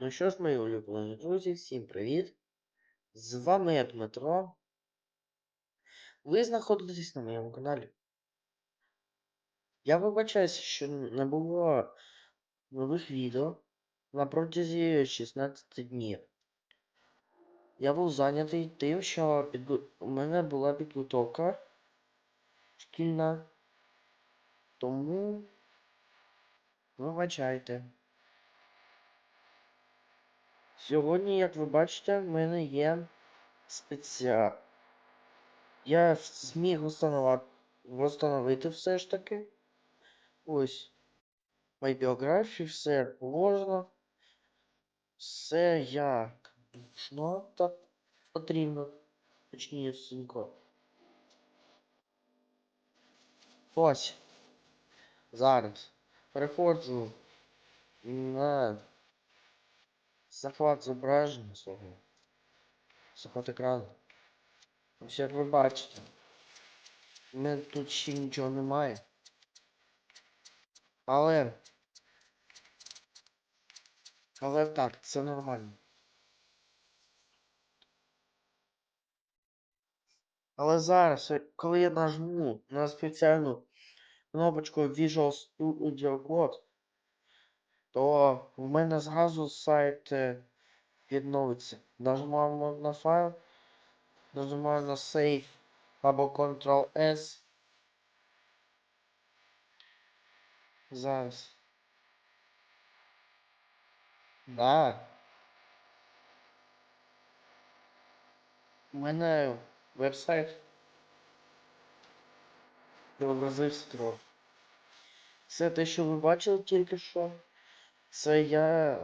Ну що ж, мої улюблені друзі, всім привіт! З вами я Дмитро. Ви знаходитесь на моєму каналі. Я вибачаюся, що не було нових відео на протязі 16 днів. Я був зайнятий тим, що підгу... у мене була підготовка шкільна. Тому вибачайте. Сьогодні, як ви бачите, в мене є спеціал. Я зміг встановити все ж таки. Ось. Мої біографії, все як положено. Все як ну, так потрібно. Точніше. Ось. Зараз. Переходжу на захват зображення свого. Захват екрану. Ось як ви бачите. У мене тут ще нічого немає. Але. Але так, це нормально. Але зараз, коли я нажму на спеціальну кнопочку Visual Studio Code, то в мене зразу сайт е, відновиться. Нажимаємо на файл, нажимаю на Save або Ctrl-S. Зараз. Да. У мене веб-сайт преобразився трохи. Все те, що ви бачили тільки що, це я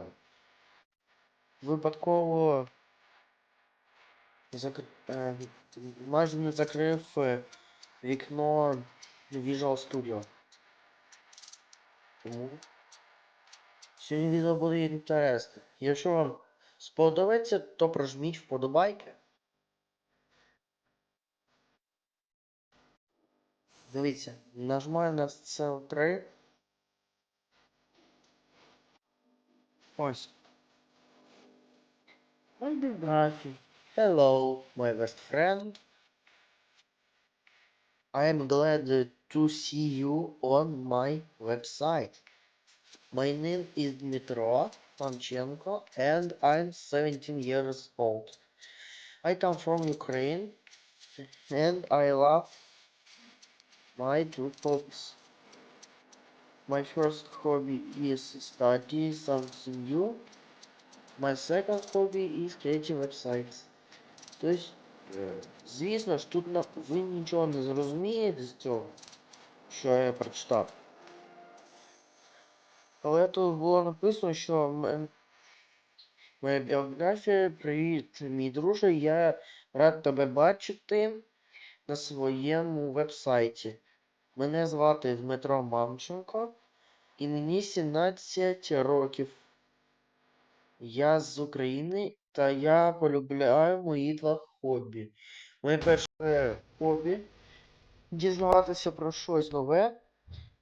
випадково закр... е, майже не закрив е, вікно Visual Studio. Тому сьогодні відео буде інтересне. Якщо вам сподобається, то прожміть вподобайки. Дивіться, нажимаю на cl 3 Hello, my best friend. I am glad to see you on my website. My name is Dmitro Panchenko and I'm 17 years old. I come from Ukraine and I love my two books. My first hobby is study something new. My second hobby is creating websites. Тобто, е, звісно ж, тут ви нічого не зрозумієте з цього, що я прочитав. Але тут було написано, що моя біографія, привіт, мій друже, я рад тебе бачити на своєму вебсайті. Мене звати Дмитро Мамченко і мені 17 років. Я з України та я полюбляю мої два хобі. Моє перше хобі дізнаватися про щось нове.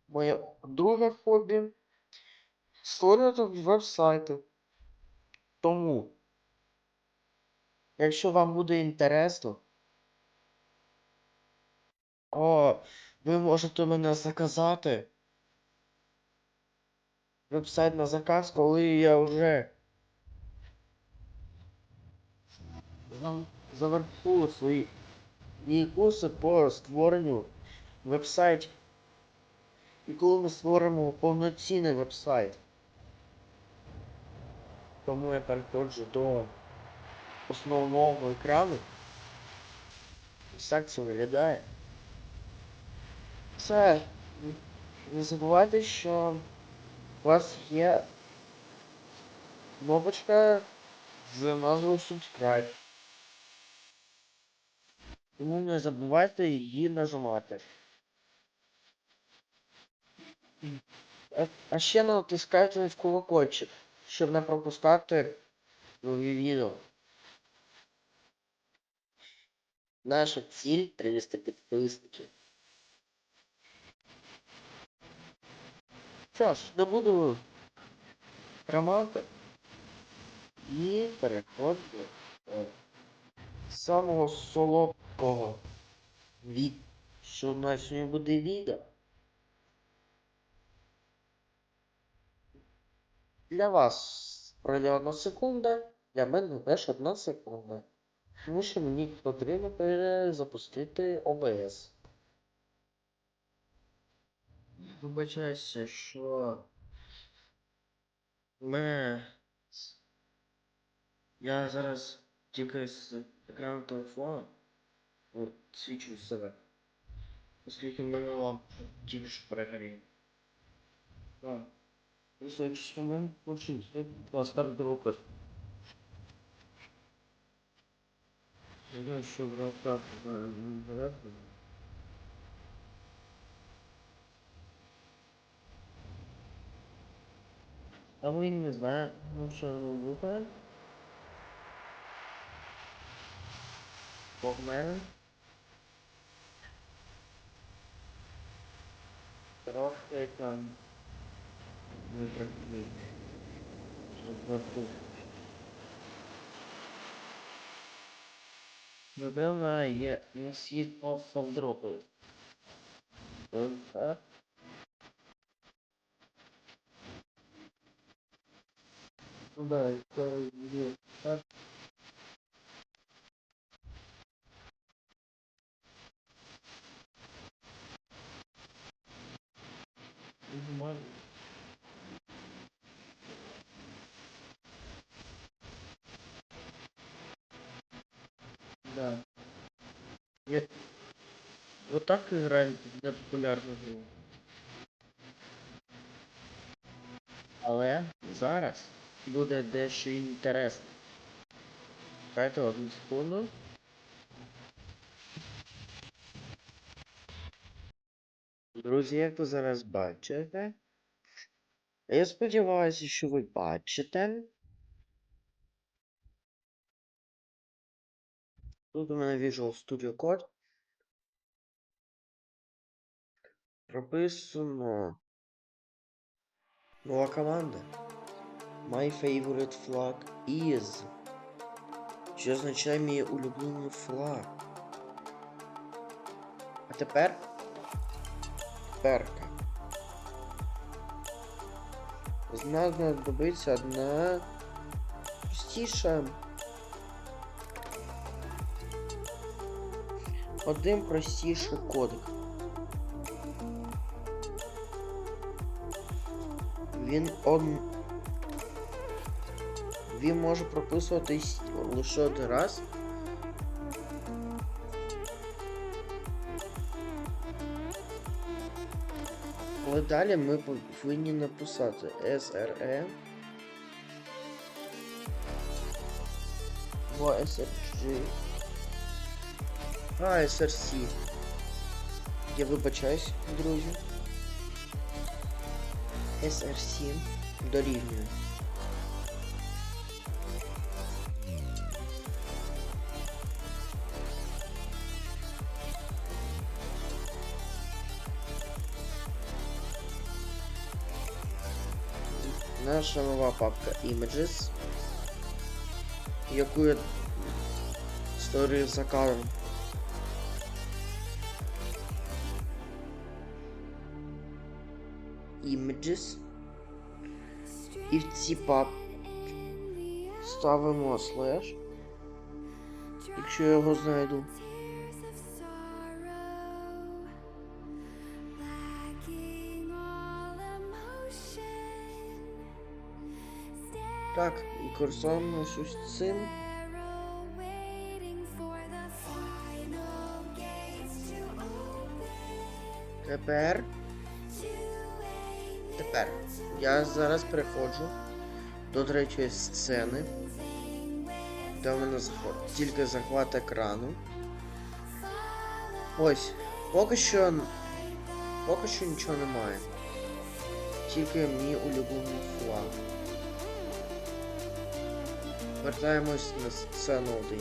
Моє друге хобі створювати веб-сайти. Тому, якщо вам буде інтересно, о, ви можете мене заказати. Веб-сайт на заказ, коли я вже завершу свої свої курси по створенню веб-сайтів. І коли ми створимо повноцінний веб-сайт. Тому я переходжу до основного екрану. Ось так це виглядає. Це не забувайте, що у вас є кнопочка з назвою Subscribe. Тому не забувайте її нажимати. А, а ще натискайте в колокольчик, щоб не пропускати нові відео. Наша ціль 300 підписників. Що ж, не буду тримати. І переход до самого солодкого від, що у нас сьогодні буде відео. Для вас пройде одна секунда, для мене теж одна секунда. Тому що мені потрібно перезапустити OBS. Вибачайся, що ми... Я зараз тільки з екрану телефону свічу себе. Оскільки ми вам тільки що перегоріли. Так. Просто якщо ми можемо поставити руку. Не знаю, що в руках порядку. А ви не знаєте, ну що робити? Бог мене. Трохи там. Не трохи. Трохи. Напевно, є не світ оффалдропи. Так. Ну да, это є. Так. Да. Я... Вот так играють для популярну гру. Але зараз буде дещо інтересне. Чекайте одну секунду. Друзі, як ви зараз бачите. Я сподіваюся, що ви бачите. Тут у мене Visual Studio Code. Прописано. Нова команда. My favorite flag is. Що означає мій улюблений флаг. А тепер. Перка. З нас знадобиться одна простіша. Один простіший кодик. Він он. Він може прописуватись лише один раз. Але далі ми повинні написати SRE або SRG. А, SRC. Я вибачаюсь, друзі. SRC дорівнює. Наша нова папка Images, яку я створив за кадром. Images. І в ці пап ставимо слеш, якщо я його знайду. Так, і користуємося ось цим. Тепер. Тепер я зараз переходжу до третьої сцени, де в мене захват, тільки захват екрану. Ось, поки що. Поки що нічого немає. Тільки мій улюблений флаг. Вертаємось на сцену 1.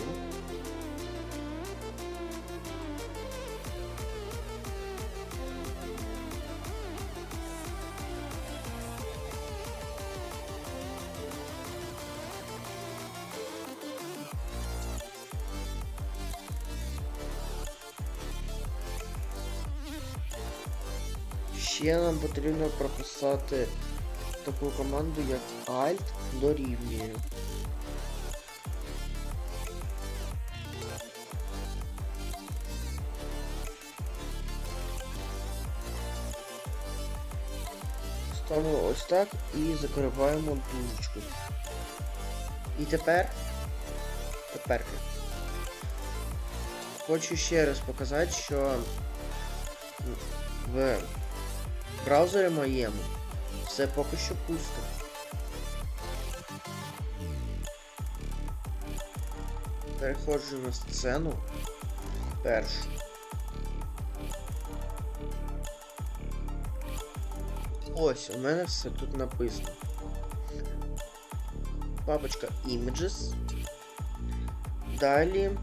Ще нам потрібно прописати таку команду, як Alt дорівнює. Ставимо ось так і закриваємо дужечку. І тепер. Тепер. Хочу ще раз показати, що в браузері моєму все поки що пусто. Переходжу на сцену першу. Ось, у мене все тут написано. Папочка Images. Далі.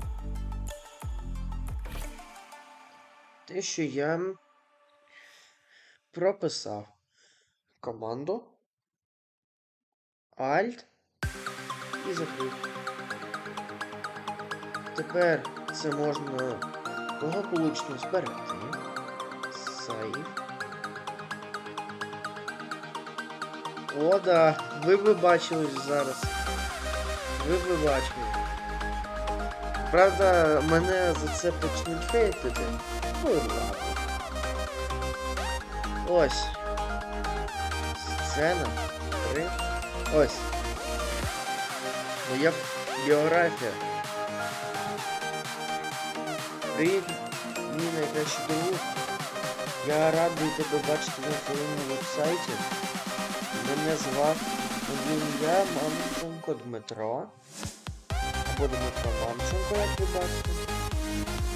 Те, що я прописав команду Alt і закрив. Тепер це можна благополучно зберегти. Save. О, да, ви бачили зараз. Ви би бачили. Правда, мене за це почнуть хейтити. Ну ладно. Ось. Сцена. Три. Ось. Моя біографія. Привіт, мій найкращий друг. Я радий тебе бачити на своєму вебсайті. Мене звати ім'я Мамченко Дмитро. Або Дмитро Мамченко, як ви бачите.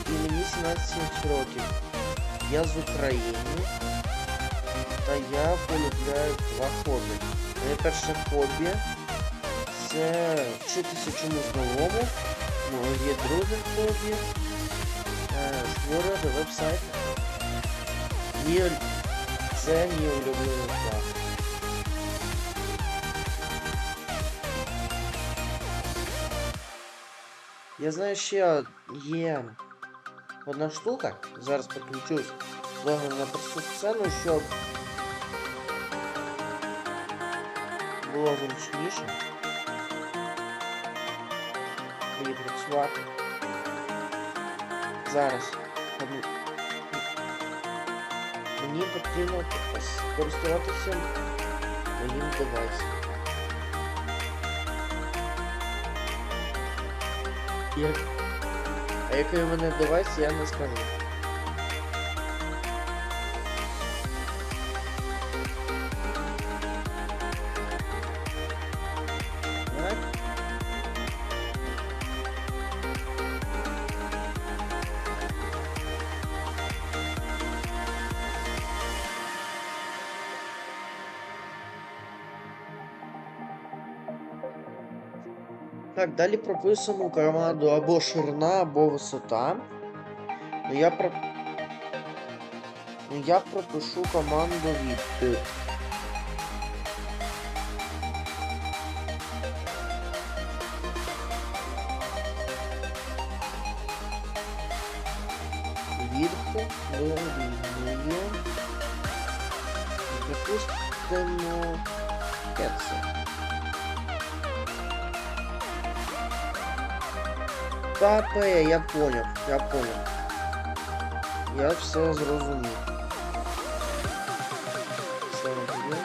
І мені 17 років. Я з України. Та я полюбляю два хобі. Моє перше хобі це вчитися чомусь новому. Моє друге хобі е, створювати веб-сайт. Це мій улюблений фах. Я знаю, ще є одна штука. Зараз підключусь знову на просту сцену, щоб було зручніше. І працювати. Зараз. Мені потрібно користуватися моїм девайсом. Як... А який у мене девайс, я не скажу. Далі прописуємо команду або ширина, або висота. Ну я про... Ну я пропишу команду від. Відху дорівнює. Допустимо 500. Папа, я понял, я понял. Я все зрозумів. Все розумів.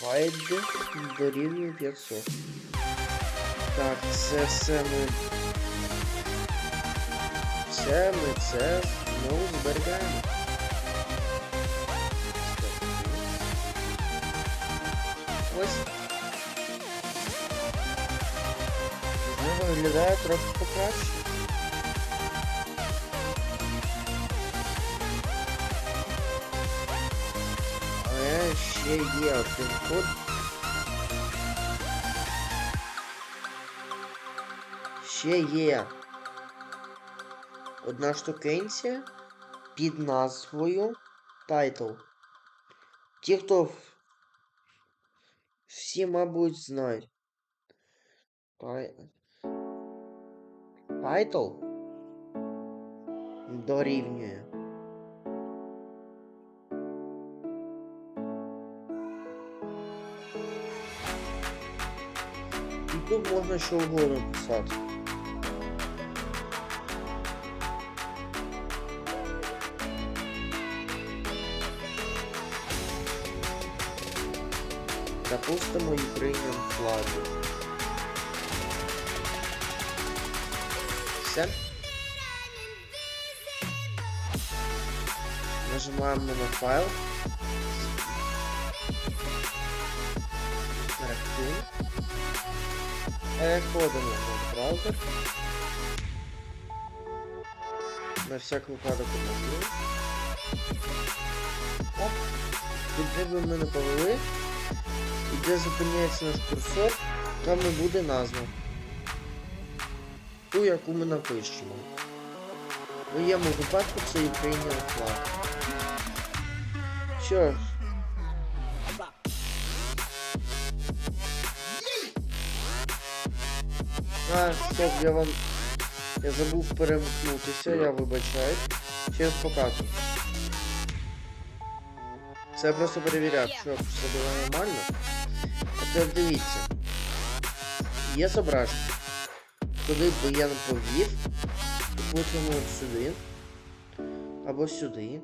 Вайд дорівнює 500. Так, це все ми. Все ми це знову зберігаємо. Ось. Воно виглядає трохи покраще. Але ще є один код. Ще є одна штукенція під назвою Title. Ті, хто в- всі всі, мабуть, знають. Тай... Тайтл дорівнює. І тут можна що угодно писати. Допустимо Ukrainian flag. Все. Нажимаємо на файл. Переходимо на браузер. На всяк випадок обновлю. Оп. Де би ми не повели. І де зупиняється наш курсор, там і буде назва. Ту, яку ми напишемо. В моєму випадку це Ukrainian флаг. Що ж. А, стоп, я вам... Я забув перемкнутися, я вибачаю. Через показую. Це я просто перевіряв, що все було нормально. А тепер дивіться. Є зображення. Куди б я не повів, потім от сюди. Або сюди.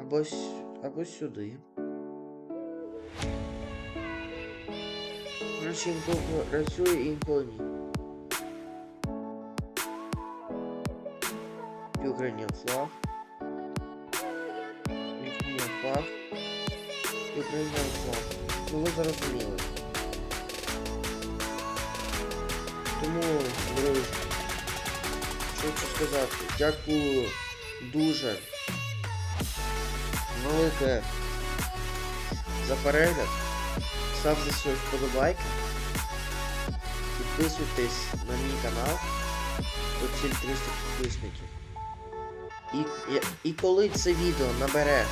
Або, або сюди. Короче, інколи працює, інколи ні. Ukrainian flag. Ukrainian flag. Ну ви зрозуміли. Тому, друзі, хочу сказати, дякую дуже велике за перегляд. Ставте свої вподобайки. Підписуйтесь на мій канал. Тут ціль 300 підписників. І, і, і коли це відео набере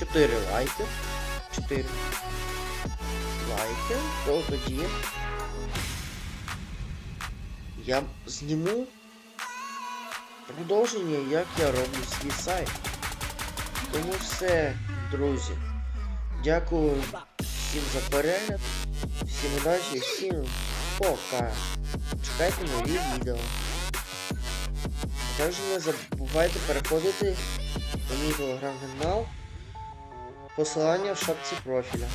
4 лайки, 4 лайки, то тоді я зніму продовження, як я роблю свій сайт. Тому все, друзі. Дякую всім за перегляд, всім удачі, всім пока. Чекайте нові відео. Також не забувайте переходити на мій телеграм-канал. Посилання в шапці профіля.